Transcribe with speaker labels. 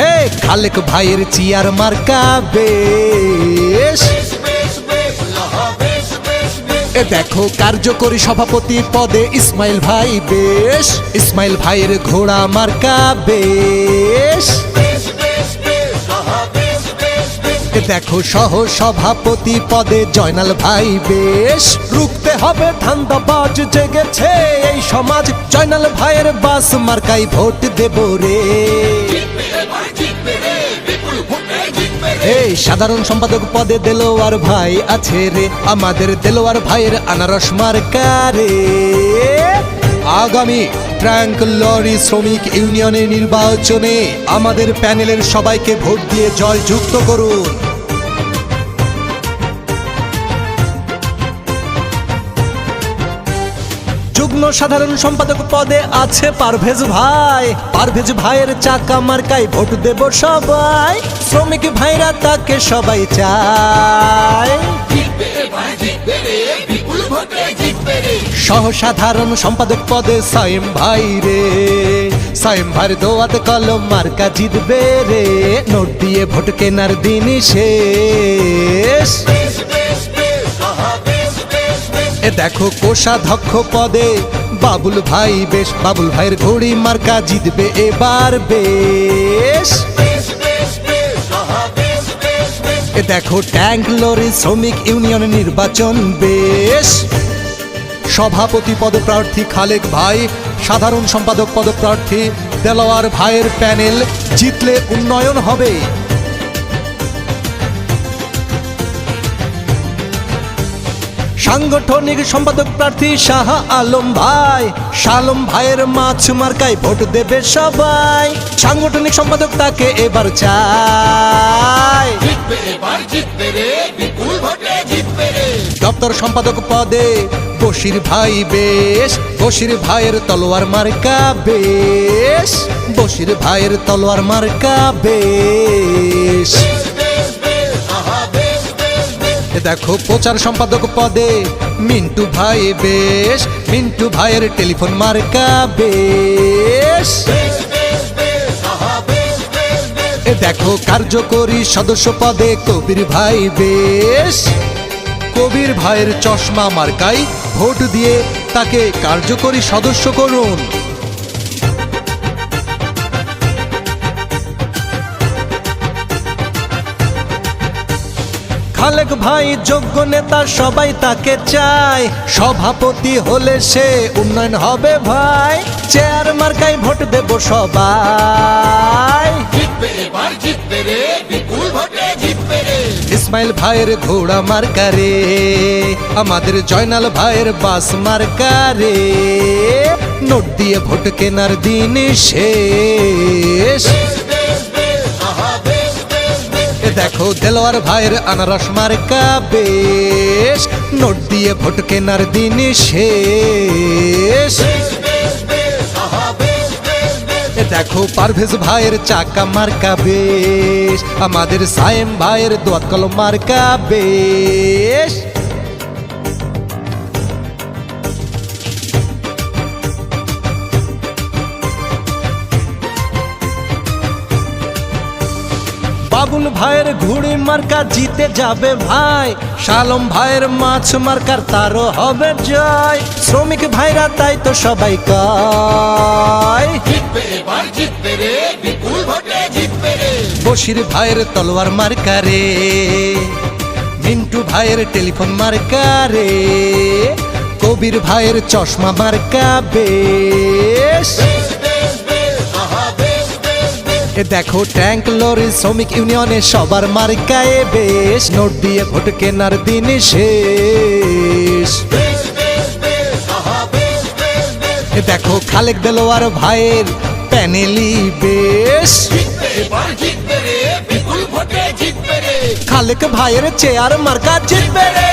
Speaker 1: হে খালেক ভাইয়ের চিয়ার মার্কা বেশ। এ দেখো কার্যকরী সভাপতি পদে ইসমাইল ভাই বেশ। ইসমাইল ভাইয়ের ঘোড়া মার্কা বেশ। দেখো সহ সভাপতি পদে জয়নাল ভাই বেশ। রুখতে হবে ধান্দাবাজ জেগেছে এই সমাজ। জয়নাল ভাইয়ের বাস মার্কাই ভোট দেব রে। সাধারণ সম্পাদক পদে দেলোয়ার ভাই আছে রে। আমাদের দেলোয়ার ভাইয়ের আনারস মার্কারে। আগামী ট্রাঙ্ক লরি শ্রমিক ইউনিয়নের নির্বাচনে আমাদের প্যানেলের সবাইকে ভোট দিয়ে জয়যুক্ত করুন। যুগ্ম সাধারণ সম্পাদক পদে আছে পারভেজ ভাই। পারভেজ ভাইয়ের চাকা মার্কায় ভোট দেব সবাই। শ্রমিক ভাইরা তাকে সবাই চায়। সহ সাধারণ সম্পাদক পদে সাইম ভাই রে। সাইম ভাইয়ের দোয়াত কলম মার্কা জিতবে রে। নোট দিয়ে ভোট কেনার দিন শেষ। এ দেখো কোষাধ্যক্ষ পদে। বাবুল ভাই বেশ, বাবুল ভাইয়ের ঘড়ি মার্কা জিতবে এবার বেশ। এ দেখো ট্যাঙ্ক লরি শ্রমিক ইউনিয়ন নির্বাচন বেশ। সভাপতি পদপ্রার্থী খালেক ভাই, সাধারণ সম্পাদক পদপ্রার্থী দেলোয়ার ভাইয়ের প্যানেল জিতলে উন্নয়ন হবে। সাংগঠনিক সম্পাদক প্রার্থী শাহ আলম ভাই। শালম ভাইয়ের মাছ মার্কায় ভোট দেবে সবাই। সাংগঠনিক সম্পাদক তাকে এবার চায় দপ্তর সম্পাদক পদে বশির ভাই বেশ বশির ভাইয়ের তলোয়ার মার্কা বেশ বশির ভাইয়ের তলোয়ার মার্কা বেশ। দেখো প্রচার সম্পাদক পদে মিন্টু ভাই বেশ, মিন্টু ভাইয়ের টেলিফোন মার্কা বেশ। দেখো কার্যকরী সদস্য পদে কবির ভাই বেশ। কবির ভাইয়ের চশমা মার্কাই ভোট দিয়ে তাকে কার্যকরী সদস্য করুন। খালেক ভাই, যোগ্য নেতা সবাই তাকে চায়। সভাপতি হলে সে উন্নয়ন হবে ভাই। চেয়ার মার্কায় ভোট দেব সবাই। ইসমাইল ভাইয়ের ঘোড়া মার্কা রে আমাদের জয়নাল ভাইয়ের বাস মার্কা রে নোট দিয়ে ভোট কেনার দিন শেষ। দেখো দেলোয়ার ভাইয়ের আনারস মার্কা, বেশ। নোট দিয়ে ভোট কেনার দিন শেষ। দেখো পারভেজ ভাইয়ের চাকা মার্কা, বেশ। আমাদের সায়েম ভাইয়ের দোয়াত কলম মার্কা, বেশ। বাবুল ভাইয়ের ঘুড়ি মার্কা জিতে যাবে ভাই। শালম ভাইয়ের মাছ মার্কার তারও হবে জয়। শ্রমিক ভাইরা তাই তো সবাই কয়। বশির ভাইয়ের তলোয়ার মার্কা রে মিন্টু ভাইয়ের টেলিফোন মার্কা রে কবির ভাইয়ের চশমা মার্কা বেশ দেখো, ট্যাঙ্ক লরি শ্রমিক ইউনিয়নে সবার মার্কায় বেশ। নোট দিয়ে ভোট কেনার দিন শেষ। দেখো, খালেক দেলোয়ার ভাইয়ের প্যানেলি বেশ। খালেক ভাইয়ের চেয়ার মার্কা জিতবে রে।